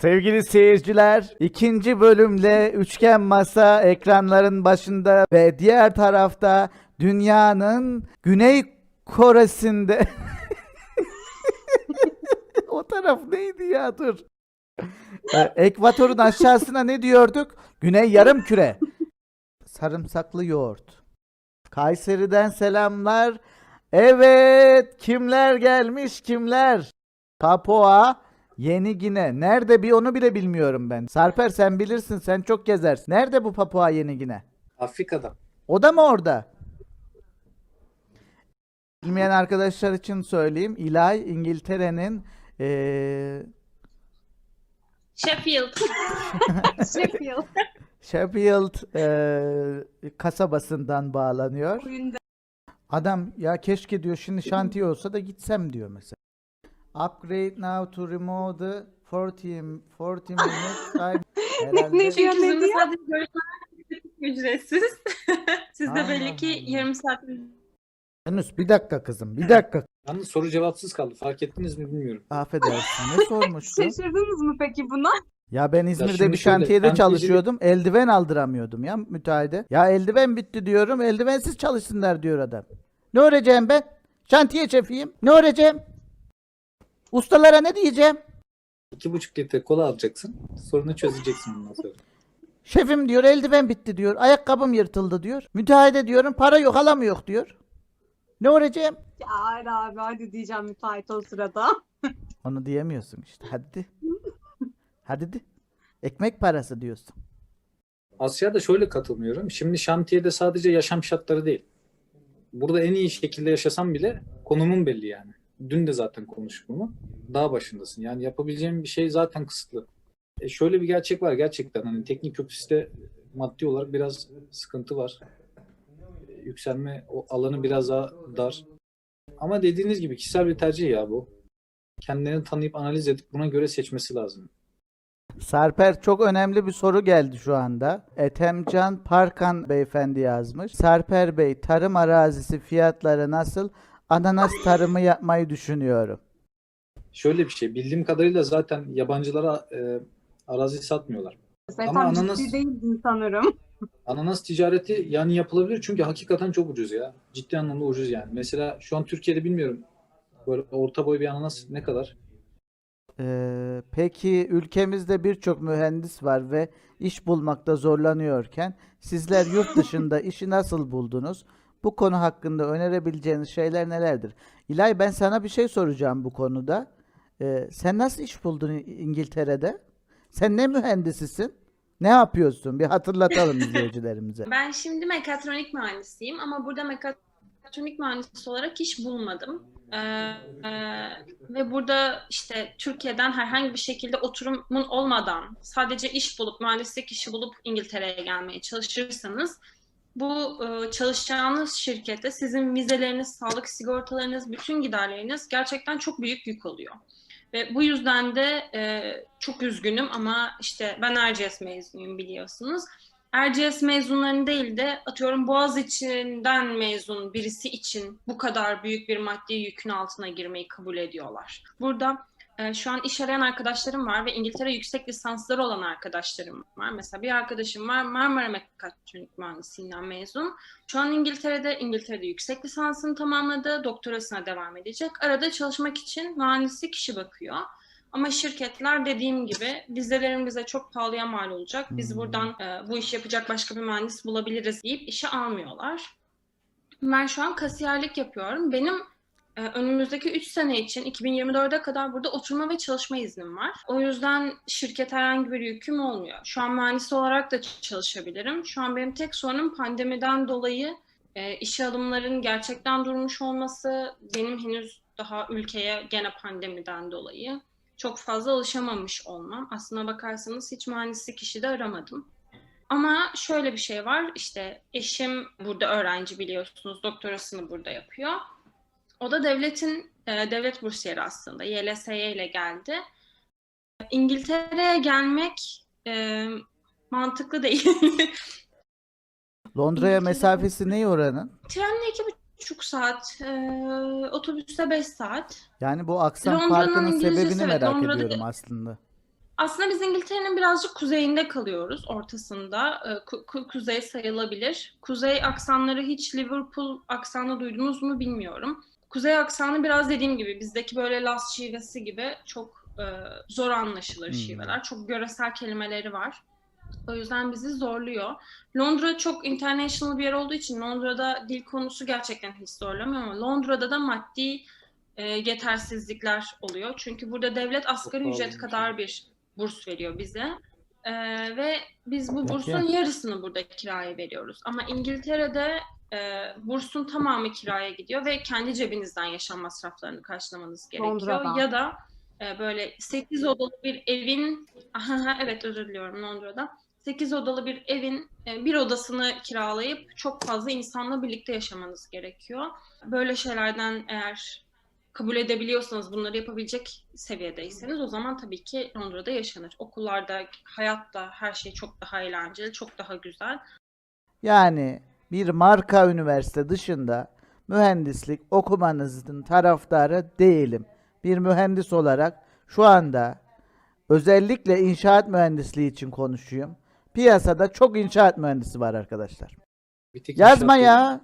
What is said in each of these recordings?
Sevgili seyirciler, ikinci bölümle üçgen masa ekranların başında ve diğer tarafta dünyanın Güney Kore'sinde o taraf neydi ya dur. Ee, Ekvatorun aşağısına ne diyorduk? Güney yarım küre. Sarımsaklı yoğurt. Kayseri'den selamlar. Evet, kimler gelmiş kimler? Papua, Yeni Gine. Nerede bir onu bile bilmiyorum ben. Sarper sen bilirsin sen çok gezersin. Nerede bu Papua Yeni Gine? Afrika'da. O da mı orada? Bilmeyen arkadaşlar için söyleyeyim. İlay İngiltere'nin eee Sheffield. Sheffield Sheffield eee, kasabasından bağlanıyor. Adam ya keşke diyor şimdi şantiye olsa da gitsem diyor mesela. Upgrade now to remove the 40, 40 minutes time. Herhalde- Ne diyor Çünkü ne Zoom'da diyor? sadece görüşmeler ücretsiz. Siz de belli ki yarım saat Yunus bir dakika kızım bir dakika. Yalnız soru cevapsız kaldı. Fark ettiniz mi bilmiyorum. Affedersin ne sormuştun? Şaşırdınız mı peki buna? Ya ben İzmir'de şimdi bir şöyle, şantiyede şantiyeci- çalışıyordum. Eldiven aldıramıyordum ya müteahhide. Ya eldiven bitti diyorum. Eldivensiz çalışsınlar diyor adam. Ne öğreneceğim ben? Şantiye şefiyim. Ne öğreneceğim? Ustalara ne diyeceğim? İki buçuk litre kola alacaksın. Sorunu çözeceksin ondan sonra. Şefim diyor eldiven bitti diyor. Ayakkabım yırtıldı diyor. Müteahhide diyorum para yok alamı yok diyor. Ne öğreneceğim? Ya hayır abi hadi diyeceğim müteahhit o sırada. Onu diyemiyorsun işte. Hadi. Hadi de. Ekmek parası diyorsun. Asya'da şöyle katılmıyorum. Şimdi şantiyede sadece yaşam şartları değil. Burada en iyi şekilde yaşasam bile konumun belli yani. Dün de zaten konuştuk bunu. Dağ başındasın. Yani yapabileceğin bir şey zaten kısıtlı. E şöyle bir gerçek var gerçekten. Hani teknik ofiste maddi olarak biraz sıkıntı var. E, Yükselme o alanı biraz daha dar. Ama dediğiniz gibi kişisel bir tercih ya bu. Kendilerini tanıyıp analiz edip buna göre seçmesi lazım. Sarper çok önemli bir soru geldi şu anda. Etemcan Parkan beyefendi yazmış. Sarper Bey tarım arazisi fiyatları nasıl? Ananas tarımı yapmayı düşünüyorum. Şöyle bir şey. Bildiğim kadarıyla zaten yabancılara e, arazi satmıyorlar. Sen Ama ananas- ciddi değildin sanırım. Ananas ticareti yani yapılabilir çünkü hakikaten çok ucuz ya. Ciddi anlamda ucuz yani. Mesela şu an Türkiye'de bilmiyorum. Böyle orta boy bir ananas ne kadar? Ee, peki ülkemizde birçok mühendis var ve iş bulmakta zorlanıyorken sizler yurt dışında işi nasıl buldunuz? Bu konu hakkında önerebileceğiniz şeyler nelerdir? İlay ben sana bir şey soracağım bu konuda. Ee, sen nasıl iş buldun İngiltere'de? Sen ne mühendisisin? Ne yapıyorsun? Bir hatırlatalım izleyicilerimize. Ben şimdi mekatronik mühendisiyim ama burada mekatronik mühendisi olarak iş bulmadım. Ee, e, ve burada işte Türkiye'den herhangi bir şekilde oturumun olmadan sadece iş bulup mühendislik işi bulup İngiltere'ye gelmeye çalışırsanız bu e, çalışacağınız şirkette sizin vizeleriniz, sağlık sigortalarınız, bütün giderleriniz gerçekten çok büyük yük oluyor. Ve bu yüzden de e, çok üzgünüm ama işte ben Erciyes mezunuyum biliyorsunuz. Erciyes mezunlarını değil de atıyorum Boğaziçi'nden mezun birisi için bu kadar büyük bir maddi yükün altına girmeyi kabul ediyorlar. Burada e, şu an iş arayan arkadaşlarım var ve İngiltere yüksek lisansları olan arkadaşlarım var. Mesela bir arkadaşım var Marmara Mekatronik Mühendisliğinden mezun. Şu an İngiltere'de, İngiltere'de yüksek lisansını tamamladı, doktorasına devam edecek. Arada çalışmak için mühendislik işi bakıyor. Ama şirketler dediğim gibi vizelerin bize çok pahalıya mal olacak. Biz Hmm. buradan e, bu işi yapacak başka bir mühendis bulabiliriz deyip işe almıyorlar. Ben şu an kasiyerlik yapıyorum. Benim önümüzdeki 3 sene için 2024'e kadar burada oturma ve çalışma iznim var. O yüzden şirket herhangi bir yüküm olmuyor. Şu an mühendis olarak da çalışabilirim. Şu an benim tek sorunum pandemiden dolayı e, işe alımların gerçekten durmuş olması. Benim henüz daha ülkeye gene pandemiden dolayı çok fazla alışamamış olmam. Aslına bakarsanız hiç mühendislik işi de aramadım. Ama şöyle bir şey var. İşte eşim burada öğrenci biliyorsunuz. Doktorasını burada yapıyor. O da devletin e, devlet bursiyeri aslında. YLSY ile geldi. İngiltere'ye gelmek e, mantıklı değil. Londra'ya mesafesi ne oranın? Trenle iki buçuk saat, e, otobüste beş saat. Yani bu aksan Londra'nın farkının İngilizcesi, sebebini evet, merak Londra'da- ediyorum aslında. Aslında biz İngiltere'nin birazcık kuzeyinde kalıyoruz, ortasında. Ku- ku- kuzey sayılabilir. Kuzey aksanları hiç Liverpool aksanı duydunuz mu bilmiyorum. Kuzey aksanı biraz dediğim gibi bizdeki böyle Las şivesi gibi çok e, zor anlaşılır Hmm. şiveler. Çok göresel kelimeleri var. O yüzden bizi zorluyor. Londra çok international bir yer olduğu için Londra'da dil konusu gerçekten hiç zorlamıyor ama Londra'da da maddi e, yetersizlikler oluyor. Çünkü burada devlet asgari Çok ücret kadar bir burs veriyor bize. E, ve biz bu bursun yarısını burada kiraya veriyoruz. Ama İngiltere'de e, bursun tamamı kiraya gidiyor ve kendi cebinizden yaşam masraflarını karşılamanız gerekiyor. Londra'da. Ya da e, böyle 8 odalı bir evin, Aha, evet özür diliyorum Londra'da. 8 odalı bir evin e, bir odasını kiralayıp çok fazla insanla birlikte yaşamanız gerekiyor. Böyle şeylerden eğer kabul edebiliyorsanız, bunları yapabilecek seviyedeyseniz o zaman tabii ki Londra'da yaşanır. Okullarda, hayatta her şey çok daha eğlenceli, çok daha güzel. Yani bir marka üniversite dışında mühendislik okumanızın taraftarı değilim. Bir mühendis olarak şu anda özellikle inşaat mühendisliği için konuşuyorum. Piyasada çok inşaat mühendisi var arkadaşlar. Yazma ya.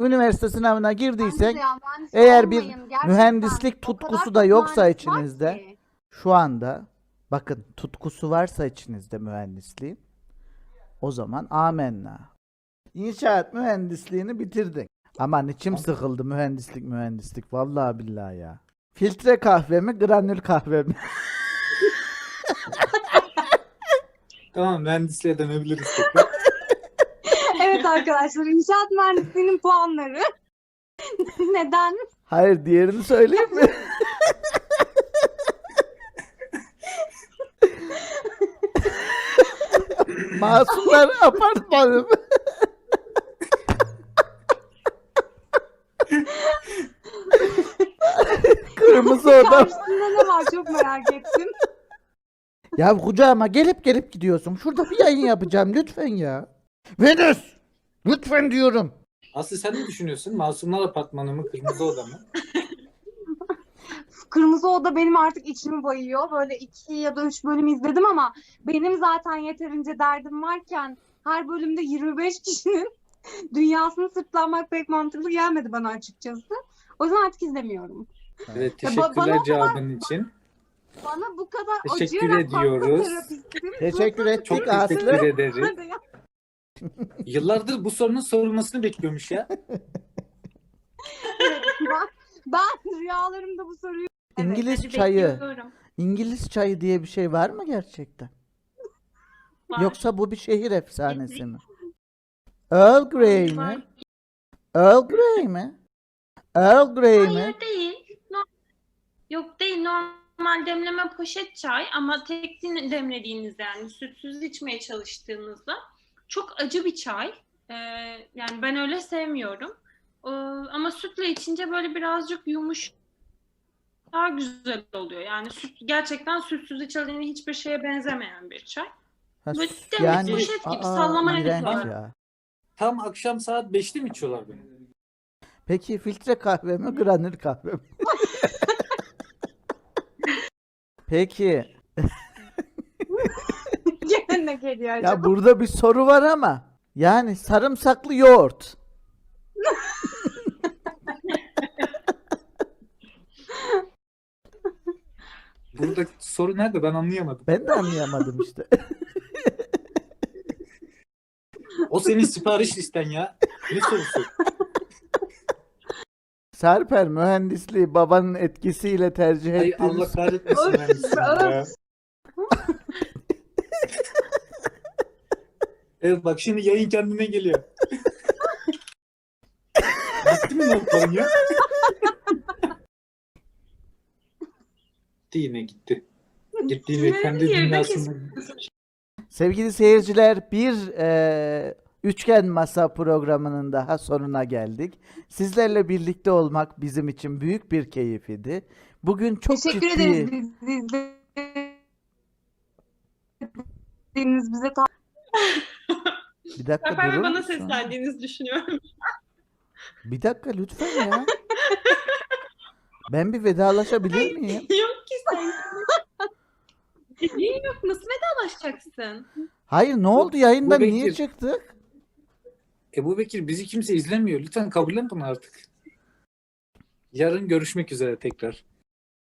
Üniversite sınavına girdiysen ya, eğer bir gerçekten. mühendislik tutkusu da yoksa içinizde, ki. şu anda bakın tutkusu varsa içinizde mühendisliğin o zaman amenna. İnşaat mühendisliğini bitirdin. Aman içim sıkıldı mühendislik mühendislik vallahi billahi ya. Filtre kahve mi granül kahve mi? Tamam mühendisliğe dönebiliriz tekrar. Evet arkadaşlar inşaat mühendisliğinin puanları. Neden? Hayır diğerini söyleyeyim mi? Masumlar apartmanı mı? Kırmızı oda. Karşısında ne var çok merak ettim. Ya kucağıma gelip gelip gidiyorsun. Şurada bir yayın yapacağım lütfen ya. Venüs! Lütfen diyorum. Aslı sen ne düşünüyorsun? Masumlar Apartmanı mı? Kırmızı Oda mı? Kırmızı Oda benim artık içimi bayıyor. Böyle iki ya da üç bölüm izledim ama benim zaten yeterince derdim varken her bölümde 25 kişinin dünyasını sırtlanmak pek mantıklı gelmedi bana açıkçası. O yüzden artık izlemiyorum. Evet ba- bana teşekkürler o cevabın için. Bana bu kadar Teşekkür acıyarak ediyoruz. terapistim. Teşekkür ettik Çok teşekkür ya. Yıllardır bu sorunun sorulmasını bekliyormuş ya. ben, ben rüyalarımda bu soruyu İngiliz Hadi çayı. bekliyorum. İngiliz çayı diye bir şey var mı gerçekten? Var. Yoksa bu bir şehir efsanesi mi? Earl Grey Var. mi? Earl Grey mi? Earl Grey mi? Hayır değil. Yok değil. Normal demleme poşet çay ama tek din- demlediğinizde yani sütsüz içmeye çalıştığınızda çok acı bir çay. Ee, yani ben öyle sevmiyorum. Ee, ama sütle içince böyle birazcık yumuş daha güzel oluyor. Yani süt gerçekten sütsüz içildiğinde hiçbir şeye benzemeyen bir çay. Ha, Böyle yani poşet gibi aa, sallama ya. Tam akşam saat 5'te mi içiyorlar beni? Peki filtre kahve mi, granül kahve mi? Peki. ne geliyor acaba? Ya burada bir soru var ama. Yani sarımsaklı yoğurt. Burada soru nerede ben anlayamadım. Ben de anlayamadım işte. O senin sipariş listen ya. Ne sorusu? Sarper mühendisliği babanın etkisiyle tercih Ay ettiğini Allah kahretmesin mühendisliği ya. Evet bak şimdi yayın kendine geliyor. Bitti mi notların ya? Gitti yine gitti. Gitti yine Yine kendi bir yerde dünyasında. Sevgili seyirciler bir eee, üçgen masa programının daha sonuna geldik. Sizlerle birlikte olmak bizim için büyük bir keyif idi. Bugün çok Teşekkür ciddi ederiz bizi izlediğiniz bize ta- bir dakika Zafer Bey durur bana musun? seslendiğinizi düşünüyorum. Bir dakika lütfen ya. Ben bir vedalaşabilir miyim? Yok ki sen. Yok yok. Nasıl vedalaşacaksın? Hayır ne oldu yayında Bu niye Bekir. çıktık? Ebu Bekir bizi kimse izlemiyor. Lütfen kabullen bunu artık. Yarın görüşmek üzere tekrar.